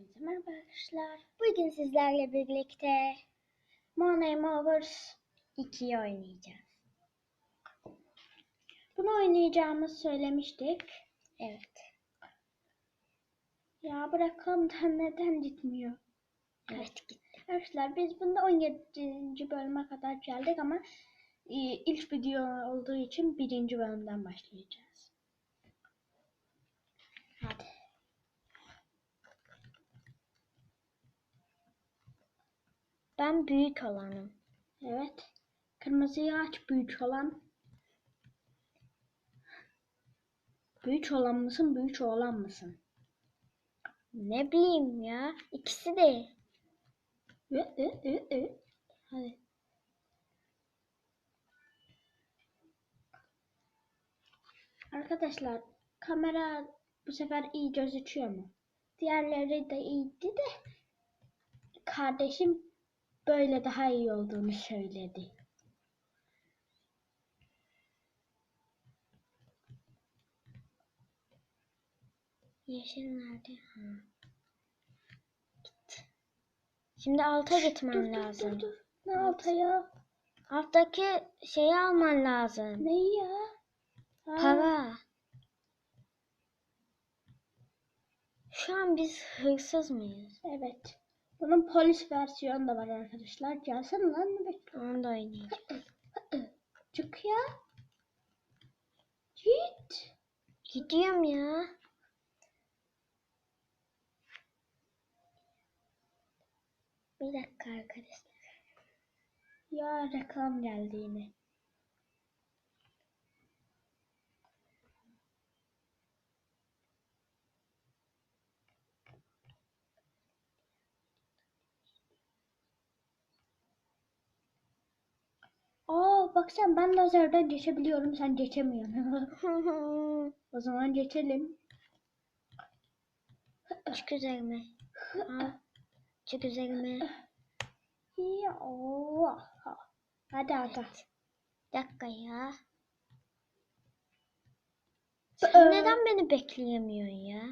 Hepinize merhaba arkadaşlar. Bugün sizlerle birlikte My Name Overs 2'yi oynayacağız. Bunu oynayacağımızı söylemiştik. Evet. Ya bırakalım da neden gitmiyor? Evet gitti. Arkadaşlar biz bunda 17. bölüme kadar geldik ama e, ilk video olduğu için birinci bölümden başlayacağız. Hadi. Ben büyük olanım. Evet. Kırmızıyı aç büyük olan. Büyük olan mısın, büyük oğlan mısın? Ne bileyim ya. İkisi de. Ö, ö, ö, ö. Hadi. Arkadaşlar kamera bu sefer iyi gözüküyor mu? Diğerleri de iyiydi de kardeşim böyle daha iyi olduğunu söyledi. Yeşil nerede? Ha. Gitti. Şimdi alta gitmen Dur dur lazım. dur dur. Ne alta ya? Alttaki şeyi alman lazım. Neyi ya? Ha, Para. Şu an biz hırsız mıyız? Evet. Bunun polis versiyonu da var arkadaşlar. Gelsene lan ne bekliyorsun? Onu da oynayacağım. Çık ya. Git. Gidiyorum ya. Bir dakika arkadaşlar. Ya reklam geldi yine. Aa bak sen ben lazerden geçebiliyorum sen geçemiyorsun. o zaman geçelim. Çık üzerime. Al. Çık üzerime. Ya. Hadi hadi. Bir dakika ya. Ee, Sen neden beni bekleyemiyorsun ya?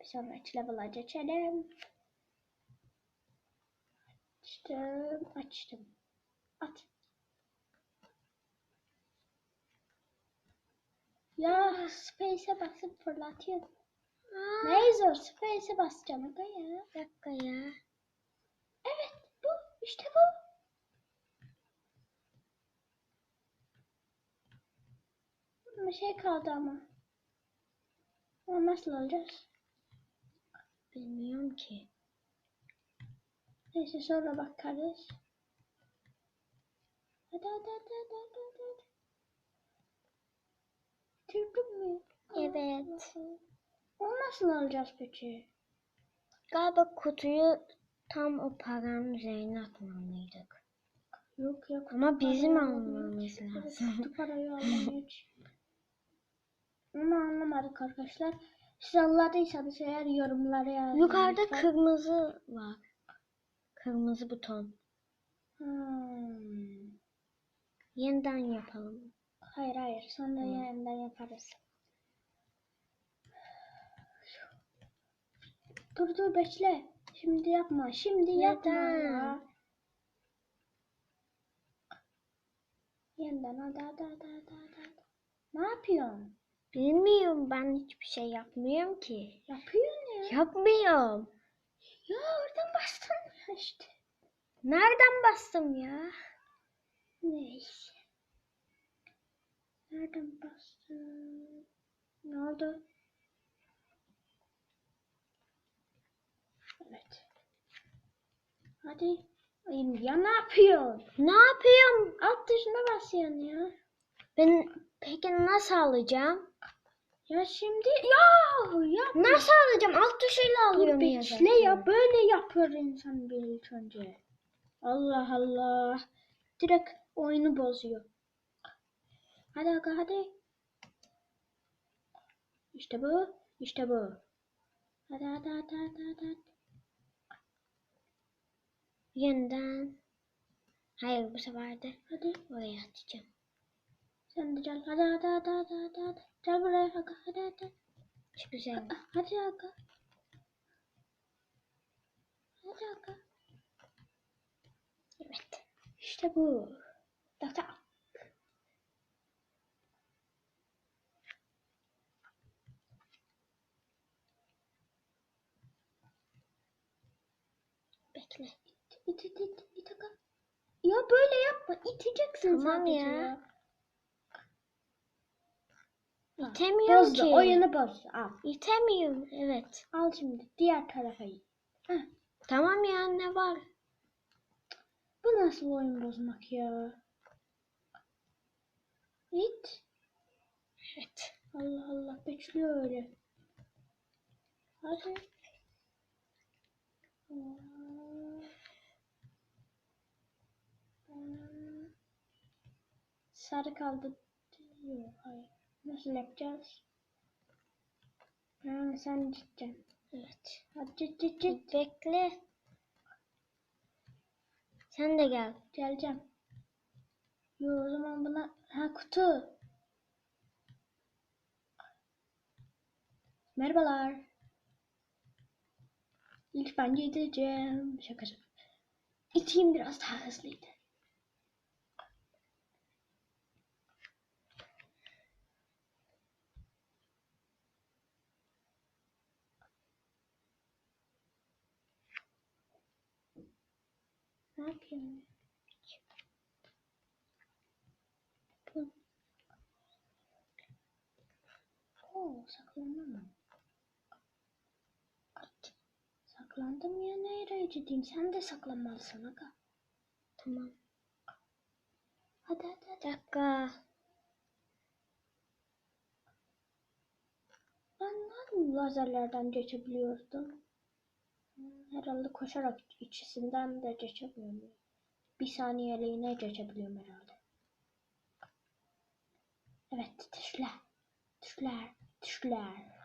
Bir sonraki level'a geçelim. Açtım, açtım. At. Ya space'e basıp fırlatıyor. Ne zor space'e basacağım aga ya. Dakika ya. Evet bu işte bu. Bir şey kaldı ama. Nasıl alacağız? Bilmiyorum ki. Neyse sonra bakarız. Hadi hadi hadi hadi hadi hadi. Bitirdin mi? Evet. Onu nasıl alacağız peki? Galiba kutuyu tam o paranın üzerine atmalıydık. Yok yok. Ama bizim almamız lazım. Kutu parayı alamıyoruz. Onu anlamadık arkadaşlar. Siz anladıysanız eğer yorumlara yazın. Yukarıda lütfen. kırmızı var. Kırmızı buton. Hmm. Yeniden yapalım. Hayır hayır sonra yeniden yaparız. Dur dur bekle. Şimdi yapma. Şimdi yapma ya. Yeniden hadi hadi hadi hadi. hadi. Ne yapıyorsun? Bilmiyorum ben hiçbir şey yapmıyorum ki. Yapıyorsun ya. Yapmıyorum. Ya oradan bastın ya işte. Nereden bastım ya? Neyse. Nereden bastın? Ne oldu? Evet. Hadi. Ay, Ya ne yapıyorsun? Ne yapıyorum? Alt tuşuna basıyorsun ya. Ben peki nasıl alacağım? Ya şimdi ya ya Nasıl alacağım? Alt tuşuyla alıyorum ya bekle ya böyle yapıyor insan bir ilk önce. Allah Allah. Direkt oyunu bozuyor. Hadi aga hadi. İşte bu. işte bu. Hadi hadi hadi hadi hadi. hadi. Yeniden. Hayır bu sefer de Hadi. oraya atacağım. Sen de gel. Hadi hadi hadi hadi hadi. hadi. Gel buraya aga hadi hadi. Çok güzel. Hadi aga. Hadi aga. Evet. İşte bu. Tak. Bekle. İt it it it aga. Ya böyle yapma. İteceksin Tamam sadece ya. ya. İtemiyorum Bozdu. ki. Oyunu bozdu. Al. İtemiyorum. Evet. Al şimdi diğer tarafa it. Heh. Tamam ya ne var? Bu nasıl oyun bozmak ya? İt. Evet. Allah Allah bekliyor öyle. Hadi. Sarı kaldı diyor. Hayır. Nasıl yapacağız? Ha, sen gideceksin. Evet. Hadi git git git. Bekle. Sen de gel. Geleceğim. Yo o zaman buna... Ha kutu. Merhabalar. İlk ben gideceğim. Şaka şaka. İteyim biraz daha hızlıydı. Ne yapıyorsun? Oo, saklandım mı? Saklandım ya nereye gideyim? Sen de saklanmalısın aga. Tamam. Hadi hadi hadi. dakika. Ben nasıl lazerlerden geçebiliyordum? Herhalde koşarak içisinden de geçemiyorum. Bir saniyeliğine geçebiliyorum herhalde. Evet, tuşlar. Tuşlar, tuşlar.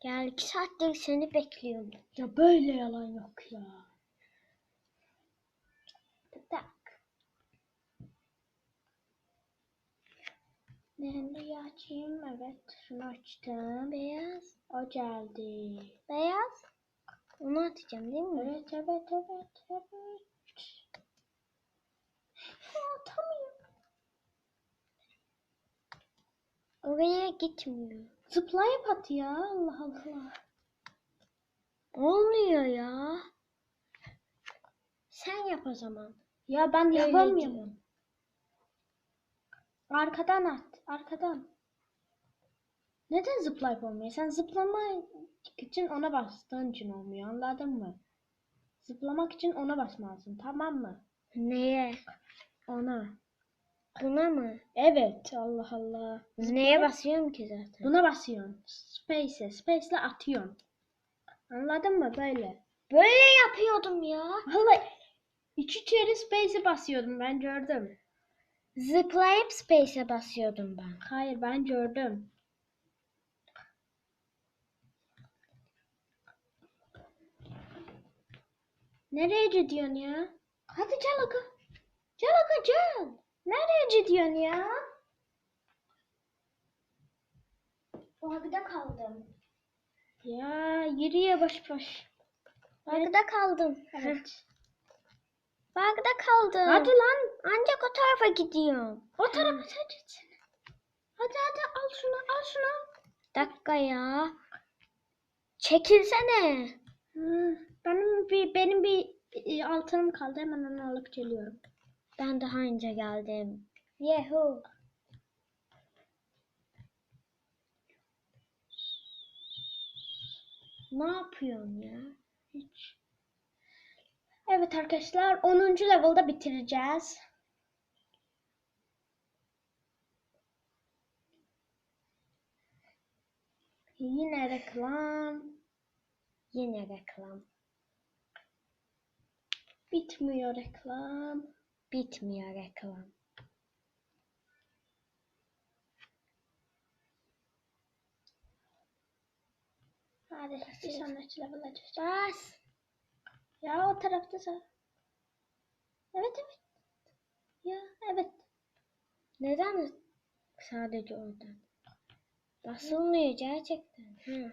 Gel iki saattir seni bekliyorum. Ya böyle yalan yok ya. Tak. Nereyi açayım? Evet, şunu açtım. Beyaz. O geldi. Beyaz. Onu atacağım değil mi? Evet, evet, evet, evet. Ya, atamıyorum. Oraya gitmiyor. Zıplayıp at ya. Allah Allah. Olmuyor ya. Sen yap o zaman. Ya ben yapamıyorum. Arkadan at. Arkadan. Neden zıplayıp olmuyor? Sen zıplamak için ona bastığın için olmuyor. Anladın mı? Zıplamak için ona basmalısın. Tamam mı? Neye? Ona. Buna mı? Evet. Allah Allah. Neye basıyorum ki zaten? Buna basıyorsun. Space'e. Space'le atıyorsun. Anladın mı? Böyle. Böyle yapıyordum ya. Vallahi iki kere space'e basıyordum. Ben gördüm. Zıplayıp space'e basıyordum ben. Hayır ben gördüm. Nereye gidiyorsun ya? Hadi gel Aga. Gel Aga gel. Nereye gidiyorsun ya? Orada kaldım. Ya yürü yavaş baş. Orada kaldım. Evet. Bagda kaldım. Hadi lan. Ancak o tarafa gidiyorum. O tarafa sen gitsene. Hadi hadi al şunu al şunu. Dakika ya. Çekilsene. Hı, benim bir benim bir e, altınım kaldı hemen onu alıp geliyorum. Ben daha önce geldim. Yehu. Ne yapıyorsun ya? Hiç. Evet arkadaşlar 10. level'da bitireceğiz. Yine reklam. Yine reklam. Bitmiyor reklam. Bitmiyor reklam. Hadi bir sonraki level'a. Bas. Ya o tarafta sağ. Evet evet. Ya evet. Neden sadece oradan? Basılmıyor gerçekten. Hı.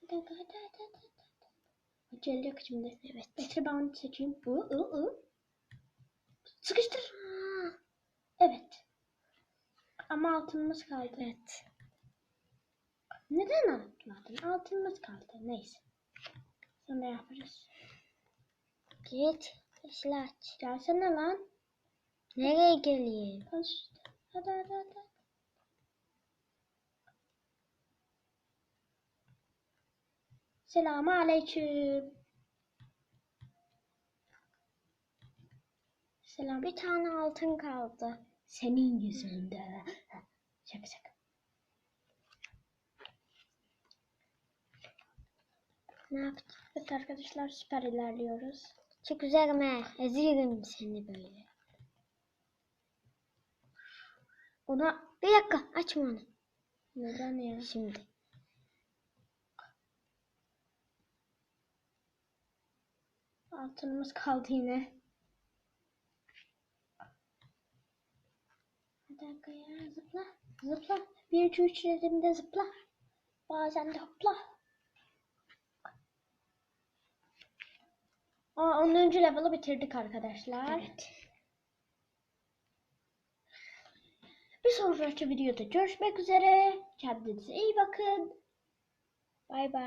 Hadi hadi hadi hadi. Yok şimdi. Evet. Battery bound seçeyim. Bu, ı, ı. Sıkıştır. Evet. Ama altınımız kaldı. evet. Neden atladın? Altınımız kaldı. Neyse. Sonra yaparız. Git. Aç. Gelsene lan. Nereye geleyim? Hadi hadi hadi. Selamun aleyküm. Selam. Bir tane altın kaldı. Senin yüzünden. Şaka şaka. Ne yapacağım? Evet arkadaşlar süper ilerliyoruz. Çık üzerime. Ezirim seni böyle. Ona Bir dakika. Açma onu. neden ya? Şimdi. Altınımız kaldı yine. Bir dakika ya zıpla. Zıpla. 1 2 3 dediğimde zıpla. Bazen de hopla. Aa 10. level'ı bitirdik arkadaşlar. Evet. Bir sonraki videoda görüşmek üzere. Kendinize iyi bakın. Bay bay.